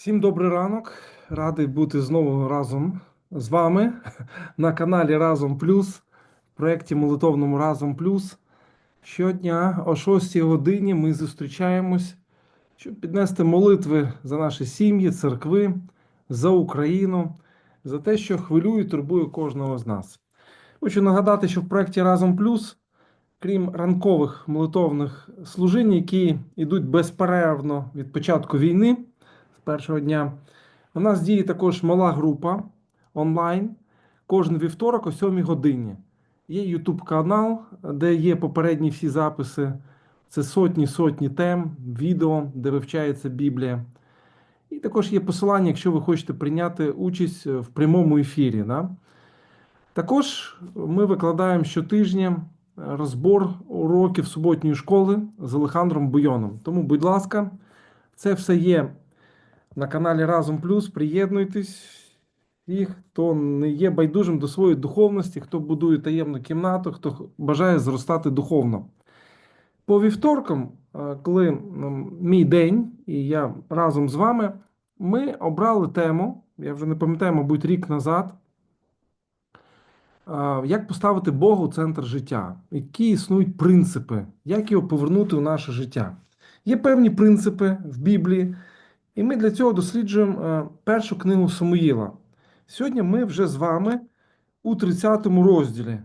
Всім добрий ранок. Радий бути знову разом з вами на каналі Разом Плюс, в проєкті молитовному Разом Плюс. Щодня о 6 годині ми зустрічаємось, щоб піднести молитви за наші сім'ї, церкви, за Україну, за те, що хвилює і турбує кожного з нас. Хочу нагадати, що в проєкті Разом Плюс, крім ранкових молитовних служінь, які йдуть безперервно від початку війни першого дня. У нас діє також мала група онлайн кожен вівторок о 7 годині. Є YouTube канал, де є попередні всі записи. Це сотні сотні тем, відео, де вивчається Біблія. І також є посилання, якщо ви хочете прийняти участь в прямому ефірі. Да? Також ми викладаємо щотижня розбор уроків суботньої школи з Олександром Буйоном. Тому, будь ласка, це все є на каналі Разом Плюс. Приєднуйтесь. І хто не є байдужим до своєї духовності, хто будує таємну кімнату, хто бажає зростати духовно. По вівторкам, е, коли мій день, і я разом з вами, ми обрали тему, я вже не пам'ятаю, мабуть, рік назад. е, Як поставити Бога у центр життя? Які існують принципи, як його повернути у наше життя? Є певні принципи в Біблії, і ми для цього досліджуємо е, першу книгу Самуїла. Сьогодні ми вже з вами у 30 розділі.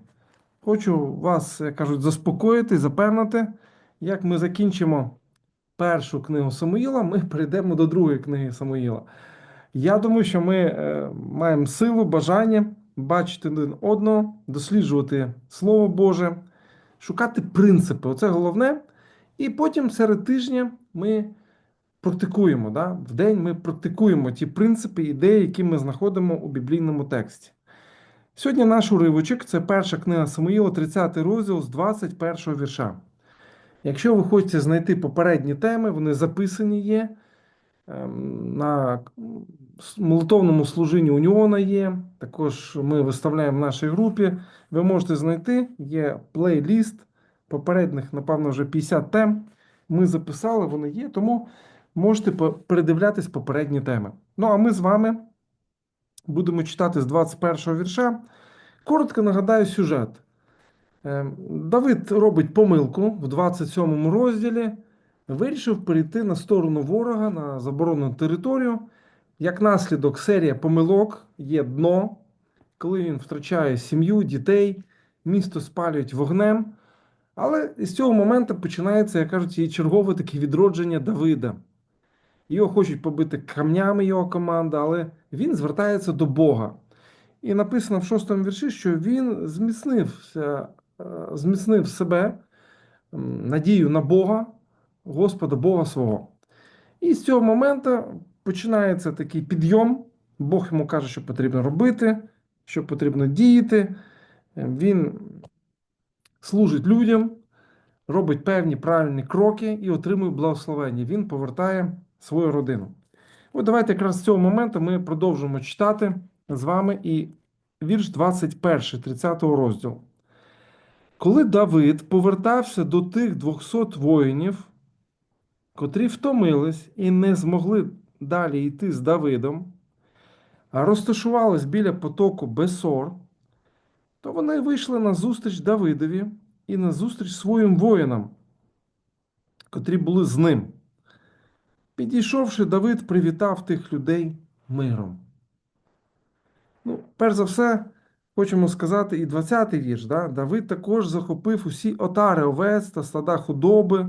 Хочу вас, як кажуть, заспокоїти, запевнити, як ми закінчимо першу книгу Самуїла, ми перейдемо до другої книги Самуїла. Я думаю, що ми е, маємо силу, бажання бачити один одного, досліджувати Слово Боже, шукати принципи. Оце головне. І потім серед тижня ми практикуємо. Да? В день ми практикуємо ті принципи, ідеї, які ми знаходимо у біблійному тексті. Сьогодні наш уривочок це перша книга Самуїла, 30 розділ з 21 вірша. Якщо ви хочете знайти попередні теми, вони записані є. ем, На молитовному служінні Уніона є. Також ми виставляємо в нашій групі. Ви можете знайти, є плейліст попередніх, напевно, вже 50 тем. Ми записали, вони є, тому можете передивлятись попередні теми. Ну, а ми з вами будемо читати з 21-го вірша. Коротко нагадаю сюжет. Е, Давид робить помилку в 27 розділі, вирішив перейти на сторону ворога на заборонену територію. Як наслідок, серія помилок є дно, коли він втрачає сім'ю, дітей, місто спалюють вогнем. Але з цього моменту починається, як кажуть, чергове таке відродження Давида. Його хочуть побити камнями його команда, але він звертається до Бога. І написано в шостому вірші, що він зміцнився, е, зміцнив себе, надію на Бога, Господа Бога свого. І з цього моменту починається такий підйом. Бог йому каже, що потрібно робити, що потрібно діяти. Е, Він служить людям, робить певні правильні кроки і отримує благословення. Він повертає свою родину. От давайте якраз з цього моменту ми продовжимо читати з вами і вірш 21, 30 розділу. Коли Давид повертався до тих 200 воїнів, котрі втомились і не змогли далі йти з Давидом, а розташувались біля потоку Бесор, то вони вийшли на зустріч Давидові і на зустріч своїм воїнам, котрі були з ним. Підійшовши, Давид привітав тих людей миром. Ну, перш за все, хочемо сказати, і 20-й вірш. Да? Давид також захопив усі отари овець та стада худоби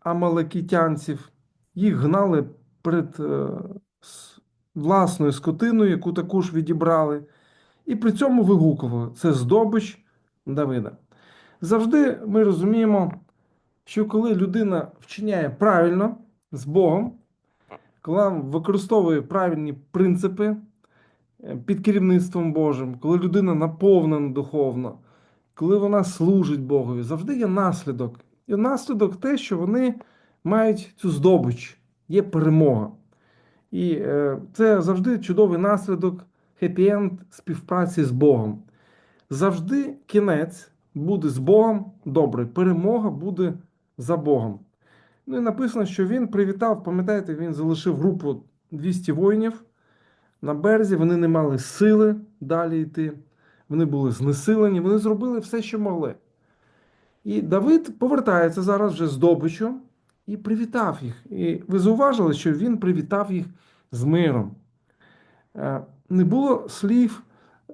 амалекітянців. Їх гнали перед е, власною скотиною, яку також відібрали, і при цьому вигукували: це здобич Давида. Завжди ми розуміємо, що коли людина вчиняє правильно з Богом, коли використовує правильні принципи е, під керівництвом Божим, коли людина наповнена духовно, коли вона служить Богові, завжди є наслідок. І наслідок те, що вони мають цю здобич, є перемога. І е, це завжди чудовий наслідок хеппі-енд співпраці з Богом. Завжди кінець буде з Богом добрий, перемога буде за Богом. Ну і написано, що він привітав, пам'ятаєте, він залишив групу 200 воїнів на березі, вони не мали сили далі йти, вони були знесилені, вони зробили все, що могли. І Давид повертається зараз вже з і привітав їх. І ви зауважили, що він привітав їх з миром. Е, Не було слів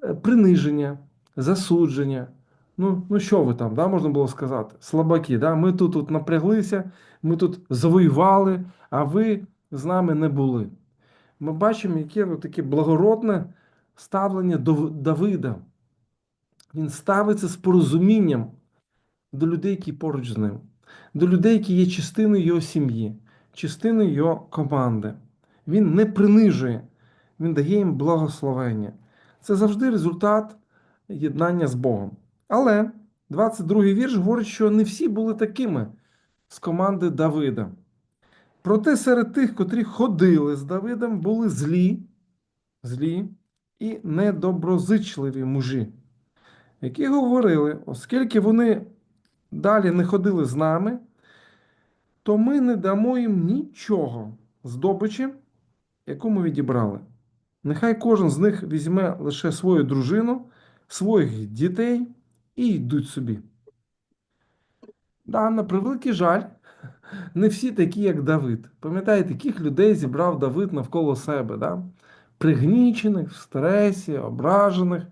е, приниження, засудження. Ну, ну що ви там, да, можна було сказати? Слабаки, да? ми тут, тут напряглися, ми тут завоювали, а ви з нами не були. Ми бачимо, яке ну, таке благородне ставлення до Давида. Він ставиться з порозумінням до людей, які поруч з ним, до людей, які є частиною його сім'ї, частиною його команди. Він не принижує, він дає їм благословення. Це завжди результат єднання з Богом. Але 22-й вірш говорить, що не всі були такими з команди Давида. Проте серед тих, котрі ходили з Давидом, були злі, злі і недоброзичливі мужі, які говорили, оскільки вони далі не ходили з нами, то ми не дамо їм нічого здобичі, яку ми відібрали. Нехай кожен з них візьме лише свою дружину, своїх дітей і йдуть собі. Да, на превеликий жаль, не всі такі, як Давид. Пам'ятаєте, яких людей зібрав Давид навколо себе, да? пригнічених, в стресі, ображених.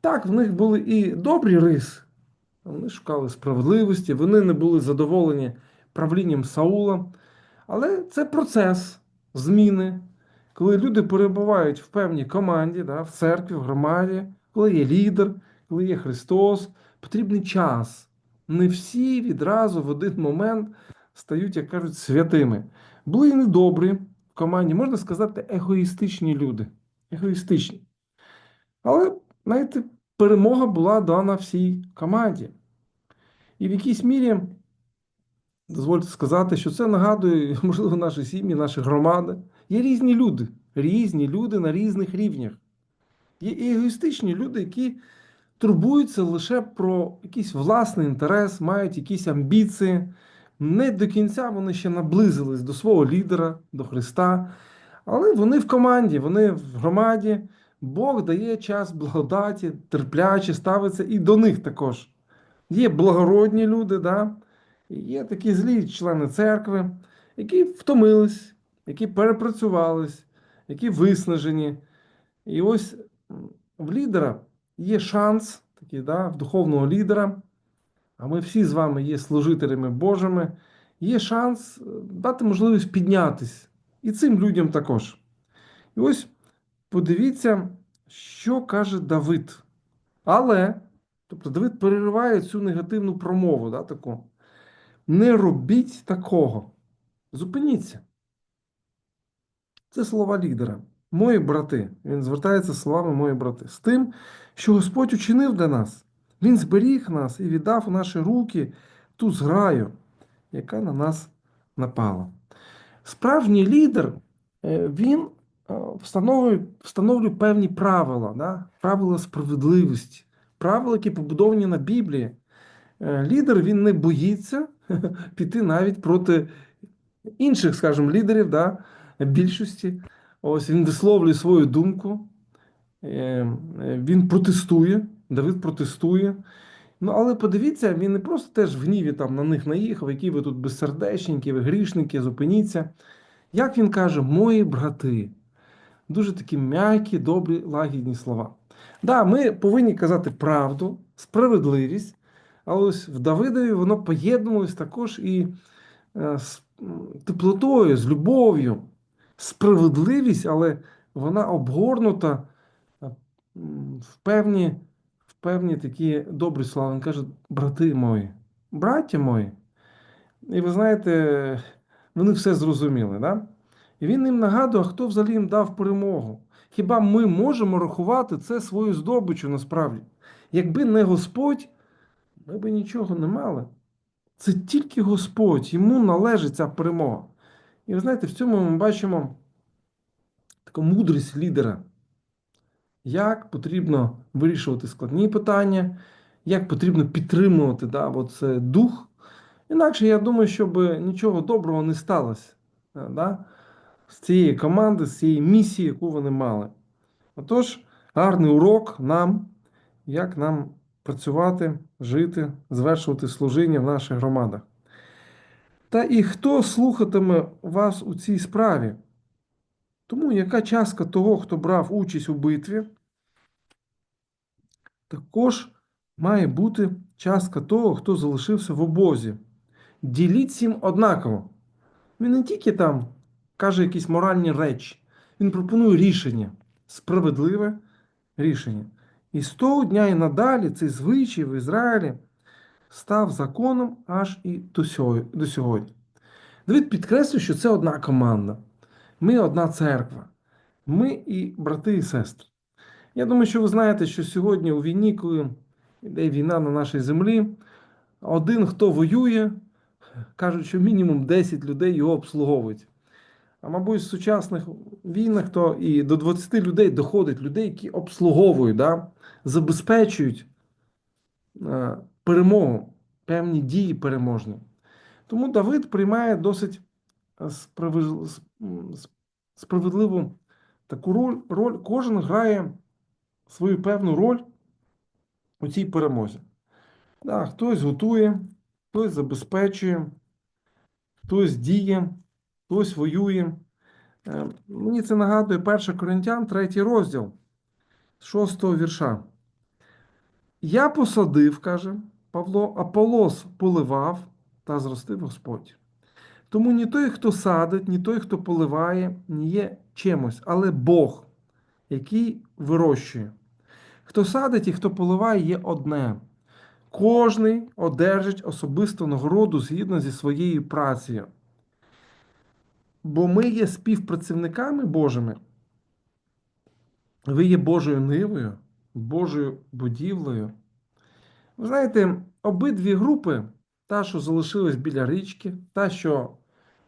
Так, в них були і добрі риси. Вони шукали справедливості, вони не були задоволені правлінням Саула. Але це процес зміни, коли люди перебувають в певній команді, да, в церкві, в громаді, коли є лідер, коли є Христос, потрібний час. Не всі відразу в один момент стають, як кажуть, святими. Були і недобрі в команді, можна сказати, егоїстичні люди. Егоїстичні. Але, знаєте, перемога була дана всій команді. І в якійсь мірі, дозвольте сказати, що це нагадує, можливо, наші сім'ї, наші громади. Є різні люди, різні люди на різних рівнях. Є егоїстичні люди, які турбуються лише про якийсь власний інтерес, мають якісь амбіції. Не до кінця вони ще наблизились до свого лідера, до Христа. Але вони в команді, вони в громаді. Бог дає час благодаті, терпляче ставиться і до них також. Є благородні люди, да? є такі злі члени церкви, які втомились, які перепрацювались, які виснажені. І ось в лідера є шанс, такий, да, в духовного лідера, а ми всі з вами є служителями Божими, є шанс е, дати можливість піднятись. І цим людям також. І ось подивіться, що каже Давид. Але, тобто Давид перериває цю негативну промову, да, таку. Не робіть такого. Зупиніться. Це слова лідера. Мої брати, він звертається словами мої брати, з тим, що Господь учинив для нас. Він зберіг нас і віддав у наші руки ту зграю, яка на нас напала. Справжній лідер, е, він е, встановлює встановлює певні правила, да? правила справедливості, правила, які побудовані на Біблії. Е, лідер він не боїться піти навіть проти інших, скажімо, лідерів, да? більшості. Ось він висловлює свою думку, він протестує, Давид протестує. Ну, але подивіться, він не просто теж в гніві там на них наїхав, які ви тут безсердечненькі, ви грішники, зупиніться. Як він каже, мої брати. Дуже такі м'які, добрі, лагідні слова. Да, ми повинні казати правду, справедливість, але ось в Давидові воно поєднувалось також і е, з теплотою, з любов'ю, справедливість, але вона обгорнута е, в певні в певні такі добрі слова. Він каже, брати мої, браття мої. І ви знаєте, вони все зрозуміли. Да? І він їм нагадує, хто взагалі їм дав перемогу. Хіба ми можемо рахувати це свою здобичу насправді? Якби не Господь, ми б нічого не мали. Це тільки Господь, йому належить ця перемога. І ви знаєте, в цьому ми бачимо таку мудрість лідера. Як потрібно вирішувати складні питання, як потрібно підтримувати да, от дух. Інакше я думаю, щоб нічого доброго не сталося. Да? з цієї команди, з цієї місії, яку вони мали. Отож, гарний урок нам, як нам працювати, жити, звершувати служіння в наших громадах. Та і хто слухатиме вас у цій справі? Тому яка частка того, хто брав участь у битві, також має бути частка того, хто залишився в обозі. Діліть всім однаково. Він не тільки там каже якісь моральні речі, він пропонує рішення, справедливе рішення. І з того дня і надалі цей звичай в Ізраїлі став законом аж і до сьогодні. Давид підкреслює, що це одна команда. Ми одна церква. Ми і брати і сестри. Я думаю, що ви знаєте, що сьогодні у війні, коли йде війна на нашій землі, один, хто воює, кажуть, що мінімум 10 людей його обслуговують. А мабуть, в сучасних війнах то і до 20 людей доходить людей, які обслуговують, да, забезпечують е, перемогу, певні дії переможні. Тому Давид приймає досить справедливу таку роль, роль. Кожен грає свою певну роль у цій перемозі. Да, хтось готує, хтось забезпечує, хтось діє, хтось воює. Е, Мені це нагадує 1 Коринтян, 3 розділ, 6 вірша. Я посадив, каже Павло, Аполос поливав та зростив Господь. Тому ні той, хто садить, ні той, хто поливає, не є чимось, але Бог, який вирощує. Хто садить і хто поливає, є одне. Кожний одержить особисту нагороду згідно зі своєю працею. Бо ми є співпрацівниками Божими. Ви є Божою нивою, Божою будівлею. Ви знаєте, обидві групи, та, що залишилась біля річки, та, що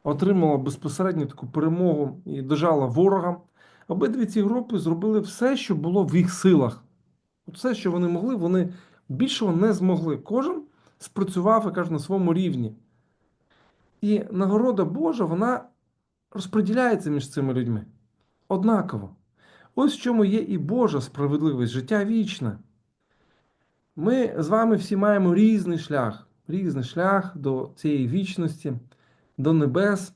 отримала безпосередньо таку перемогу і дожала ворога, обидві ці групи зробили все, що було в їх силах. От Все, що вони могли, вони більшого не змогли. Кожен спрацював, я кажу, на своєму рівні. І нагорода Божа, вона розподіляється між цими людьми. Однаково. Ось в чому є і Божа справедливість, життя вічне. Ми з вами всі маємо різний шлях, різний шлях до цієї вічності, до небес.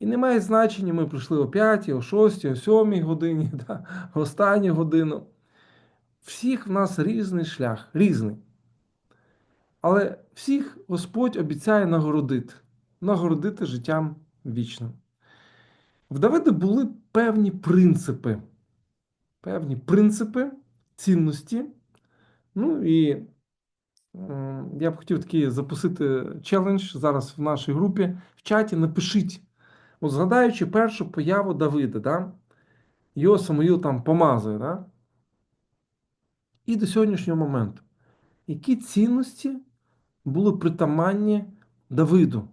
І не має значення, ми прийшли о 5, о 6, о 7 годині, да, останню годину. Всіх в нас різний шлях, різний. Але всіх Господь обіцяє нагородити, нагородити життям вічним. В Давида були певні принципи, певні принципи, цінності. Ну і я б хотів такий запустити челендж зараз в нашій групі. В чаті напишіть, от згадаючи першу появу Давида, да? його Самуїл там помазує, да? і до сьогоднішнього моменту. Які цінності були притаманні Давиду?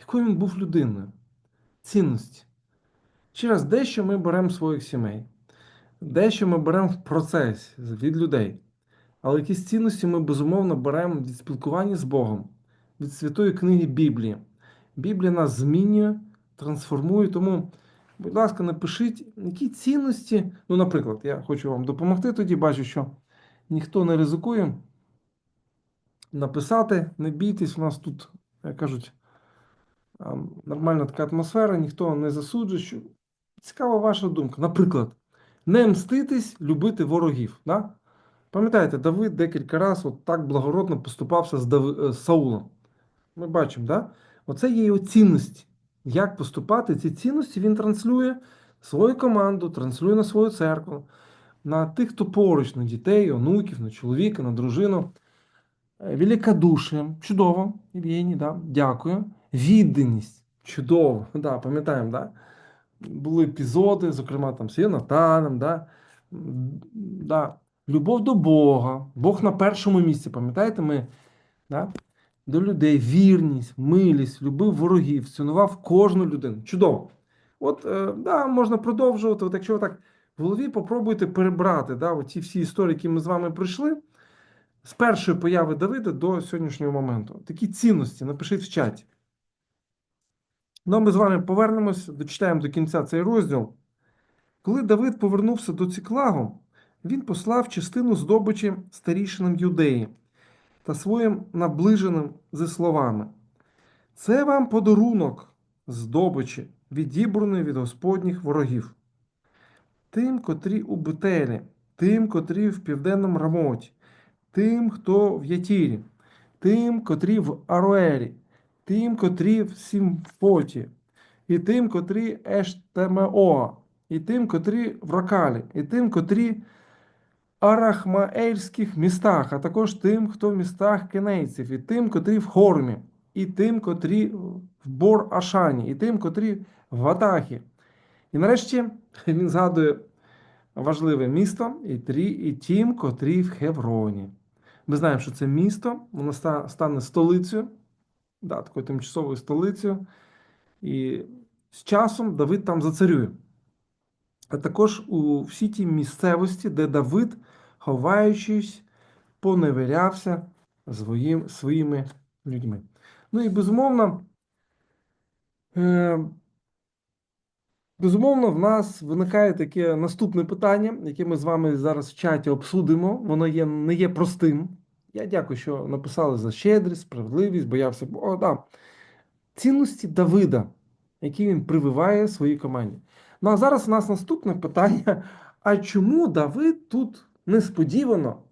Якою він був людиною? Цінності. Ще раз, дещо ми беремо своїх сімей, дещо ми беремо в процесі від людей. Але якісь цінності ми безумовно беремо від спілкування з Богом, від святої книги Біблії. Біблія нас змінює, трансформує. Тому, будь ласка, напишіть, які цінності. Ну, наприклад, я хочу вам допомогти тоді, бачу, що ніхто не ризикує написати, не бійтесь, у нас тут, як кажуть, нормальна така атмосфера, ніхто не засуджує. Що... Цікава ваша думка. Наприклад, не мститись, любити ворогів. Да? Пам'ятаєте, Давид декілька разів от так благородно поступався з, Дави... з Саулом. Ми бачимо, да? оце є його цінності. Як поступати? Ці цінності він транслює свою команду, транслює на свою церкву, на тих, хто поруч, на дітей, онуків, на чоловіка, на дружину. Е, Великодушие, чудово, Євгеній, да, дякую. Відданість, чудово, да, пам'ятаємо, да? були епізоди, зокрема там з Йонатаном, да? Да. Любов до Бога, Бог на першому місці, пам'ятаєте, ми да? до людей, вірність, милість, любив ворогів, цінував кожну людину. Чудово. От, е, да, можна продовжувати. От якщо ви так в голові попробуйте перебрати да, оці всі історії, які ми з вами пройшли, з першої появи Давида до сьогоднішнього моменту. Такі цінності напишіть в чаті. Ну, а ми з вами повернемось, дочитаємо до кінця цей розділ. Коли Давид повернувся до Ціклагу, він послав частину здобичі старішинам юдеї та своїм наближеним зі словами: Це вам подарунок здобичі, відібраної від Господніх ворогів. Тим, котрі у Бетелі, тим, котрі в південному Рамоті, тим, хто в Ятірі, тим, котрі в Аруелі, тим, котрі в Сімфоті, і тим, котрі Ештемеоа, і тим, котрі в Ракалі, і тим, котрі Арахмаельських містах, а також тим, хто в містах кенейців, і тим, котрі в Хормі, і тим, котрі в Бор-Ашані, і тим, котрі в Атахі. І нарешті він згадує важливе місто і, трі, і тім, котрі в Хевроні. Ми знаємо, що це місто, воно стане столицею, да, такою тимчасовою столицею. І з часом Давид там зацарює. А також у всій тій місцевості, де Давид, ховаючись, поневірявся своїм, своїми людьми. Ну і безумовно, е, безумовно, в нас виникає таке наступне питання, яке ми з вами зараз в чаті обсудимо. Воно є, не є простим. Я дякую, що написали за щедрість, справедливість, боявся Бога. Да. Цінності Давида, які він прививає своїй команді. Ну а зараз у нас наступне питання: а чому Давид тут несподівано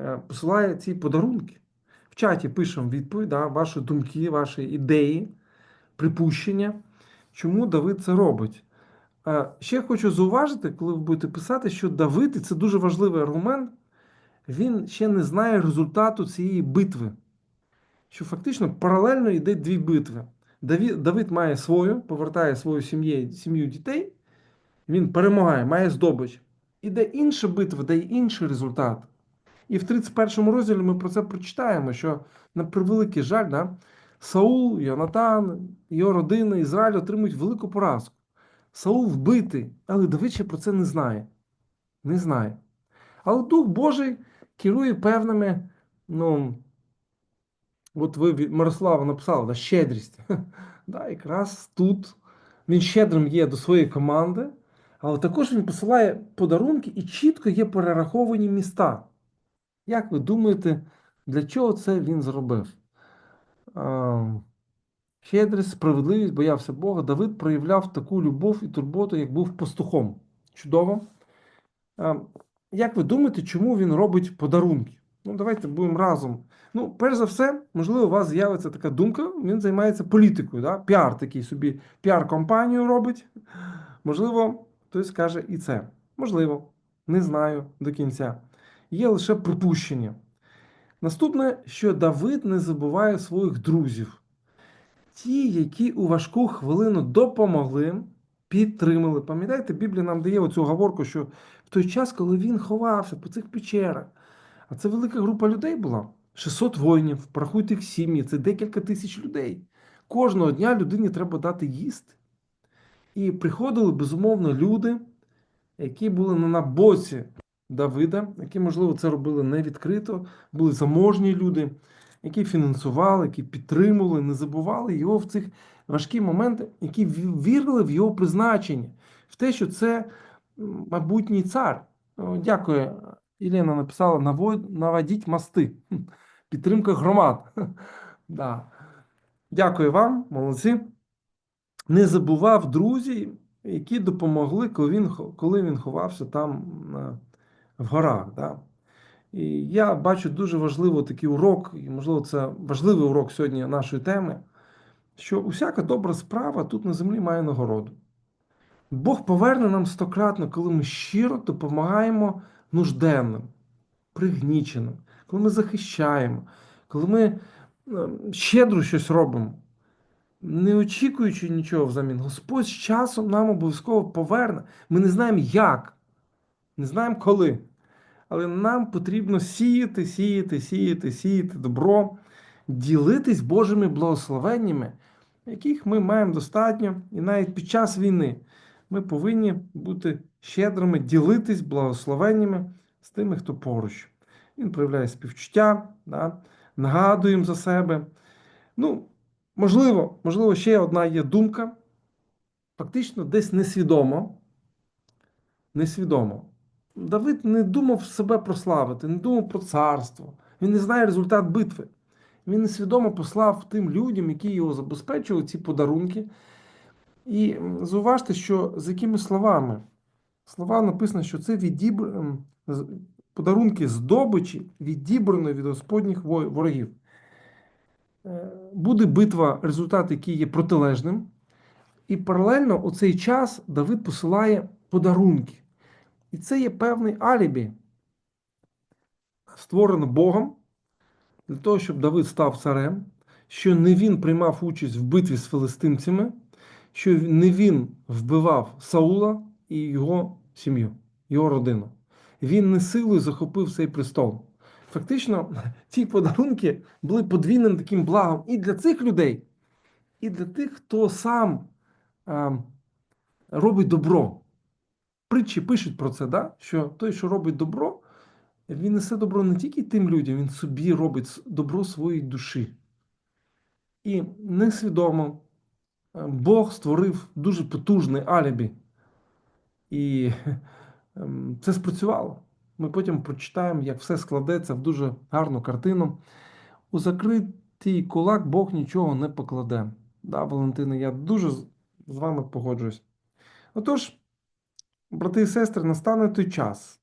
е, посилає ці подарунки? В чаті пишемо відповідь, да, ваші думки, ваші ідеї, припущення, чому Давид це робить. Е, Ще хочу зауважити, коли ви будете писати, що Давид, і це дуже важливий аргумент, він ще не знає результату цієї битви. Що фактично паралельно йде дві битви. Давид, Давид має свою, повертає свою сім'ю, сім'ю дітей, він перемагає, має здобич. Іде інша битва, дає інший результат. І в 31 розділі ми про це прочитаємо, що на превеликий жаль, да, Саул, Йонатан, його родина, Ізраїль отримують велику поразку. Саул вбитий, але Давид ще про це не знає. Не знає. Але Дух Божий керує певними, ну, от ви Мирослава написали, да, щедрість. Да, якраз тут він щедрим є до своєї команди, але також він посилає подарунки і чітко є перераховані міста. Як ви думаєте, для чого це він зробив? Щедрість, справедливість, боявся Бога. Давид проявляв таку любов і турботу, як був пастухом. Чудово. Як ви думаєте, чому він робить подарунки? Ну, давайте будемо разом. Ну, перш за все, можливо, у вас з'явиться така думка, він займається політикою, да? піар такий собі, піар-компанію робить. Можливо, хтось скаже і це. Можливо, не знаю до кінця. Є лише припущення. Наступне, що Давид не забуває своїх друзів. Ті, які у важку хвилину допомогли, підтримали. Пам'ятаєте, Біблія нам дає оцю говорку, що в той час, коли він ховався по цих печерах, а це велика група людей була. 600 воїнів, порахуйте їх сім'ї, це декілька тисяч людей. Кожного дня людині треба дати їсти. І приходили, безумовно, люди, які були на боці Давида, які, можливо, це робили не відкрито, були заможні люди, які фінансували, які підтримували, не забували його в цих важкі моменти, які вірили в його призначення, в те, що це майбутній цар. Дякую. Ілена написала «Навод- наводіть мости. Підтримка громад. Да. Дякую вам, молодці. Не забував друзі, які допомогли, коли він, ховався там в горах. Да. І я бачу дуже важливий такий урок, і, можливо, це важливий урок сьогодні нашої теми, що усяка добра справа тут на землі має нагороду. Бог поверне нам стократно, коли ми щиро допомагаємо нужденним, пригніченим, коли ми захищаємо, коли ми е, щедро щось робимо, не очікуючи нічого взамін. Господь з часом нам обов'язково поверне. Ми не знаємо як, не знаємо коли. Але нам потрібно сіяти, сіяти, сіяти, сіяти добро, ділитись Божими благословеннями, яких ми маємо достатньо, і навіть під час війни ми повинні бути щедрими, ділитись благословеннями з тими, хто поруч. Він проявляє співчуття, да? нагадуємо за себе. Ну, Можливо, можливо, ще одна є думка. Фактично, десь несвідомо. Несвідомо. Давид не думав себе прославити, не думав про царство. Він не знає результат битви. Він несвідомо послав тим людям, які його забезпечували, ці подарунки. І м, зауважте, що з якими словами? Слова написано, що це відібр... подарунки здобичі, відібраної від Господніх ворогів. Е, Буде битва, результат, який є протилежним. І паралельно у цей час Давид посилає подарунки. І це є певний алібі, створений Богом для того, щоб Давид став царем, що не він приймав участь в битві з филистимцями, що не він вбивав Саула і його сім'ю, його родину. Він не силою захопив цей престол. Фактично, ці подарунки були подвійним таким благом і для цих людей, і для тих, хто сам а, робить добро. Притчі пишуть про це, да? що той, що робить добро, він несе добро не тільки тим людям, він собі робить добро своїй душі. І несвідомо Бог створив дуже потужний алібі. І ем, це спрацювало. Ми потім прочитаємо, як все складеться в дуже гарну картину. У закритий кулак Бог нічого не покладе. Да, Валентина, я дуже з вами погоджуюсь. Отож, брати і сестри, настане той час,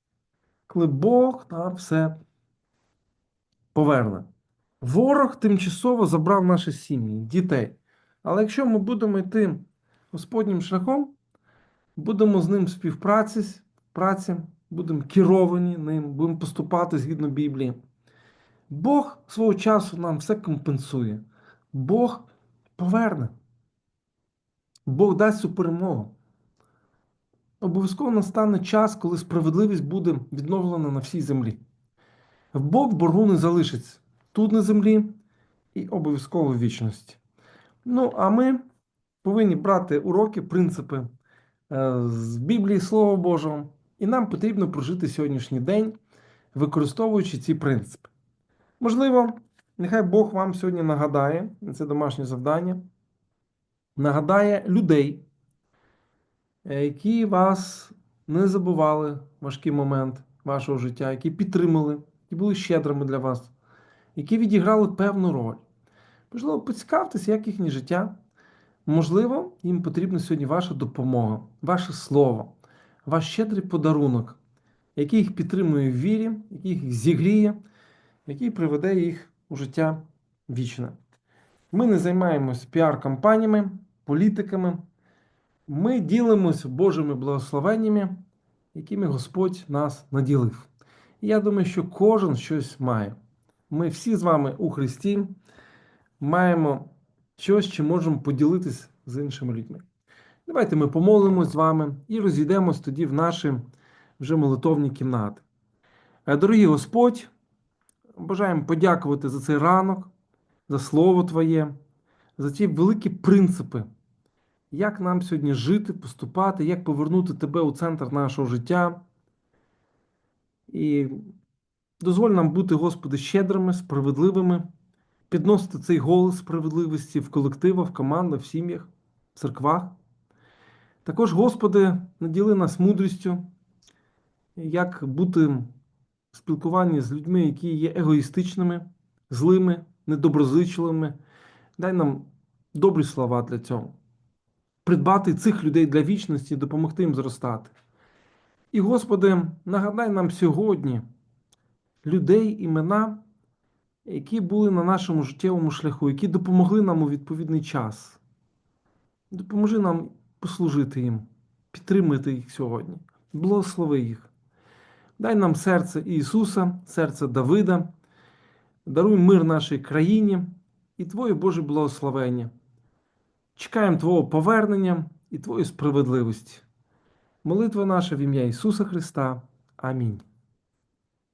коли Бог нам все поверне. Ворог тимчасово забрав наші сім'ї, дітей. Але якщо ми будемо йти Господнім шляхом, будемо з ним співпраці, праці, будемо керовані ним, будемо поступати згідно Біблії. Бог свого часу нам все компенсує. Бог поверне. Бог дасть цю перемогу. Обов'язково настане час, коли справедливість буде відновлена на всій землі. Бог боргу не залишиться тут на землі і обов'язково в вічності. Ну, а ми повинні брати уроки, принципи з Біблії, Слова Божого, і нам потрібно прожити сьогоднішній день, використовуючи ці принципи. Можливо, нехай Бог вам сьогодні нагадає, це домашнє завдання, нагадає людей, е, які вас не забували важкий момент вашого життя, які підтримали, які були щедрими для вас, які відіграли певну роль. Можливо, поцікавтеся, як їхнє життя. Можливо, їм потрібна сьогодні ваша допомога, ваше слово, ваш щедрий подарунок, який їх підтримує в вірі, який їх зігріє, який приведе їх у життя вічне. Ми не займаємось піар-кампаніями, політиками. Ми ділимося Божими благословеннями, якими Господь нас наділив. І я думаю, що кожен щось має. Ми всі з вами у Христі маємо щось, чим можемо поділитись з іншими людьми. Давайте ми помолимось з вами і розійдемось тоді в наші вже молитовні кімнати. Е, Дорогий Господь, бажаємо подякувати за цей ранок, за Слово Твоє, за ті великі принципи, як нам сьогодні жити, поступати, як повернути Тебе у центр нашого життя. І дозволь нам бути, Господи, щедрими, справедливими, підносити цей голос справедливості в колективах, в командах, в сім'ях, в церквах. Також, Господи, наділи нас мудрістю, як бути в спілкуванні з людьми, які є егоїстичними, злими, недоброзичливими. Дай нам добрі слова для цього. Придбати цих людей для вічності допомогти їм зростати. І, Господи, нагадай нам сьогодні людей, імена, які були на нашому життєвому шляху, які допомогли нам у відповідний час. Допоможи нам послужити їм, підтримати їх сьогодні, благослови їх. Дай нам серце Ісуса, серце Давида, даруй мир нашій країні і Твоє Боже благословення. Чекаємо Твого повернення і Твоєї справедливості. Молитва наша в ім'я Ісуса Христа. Амінь.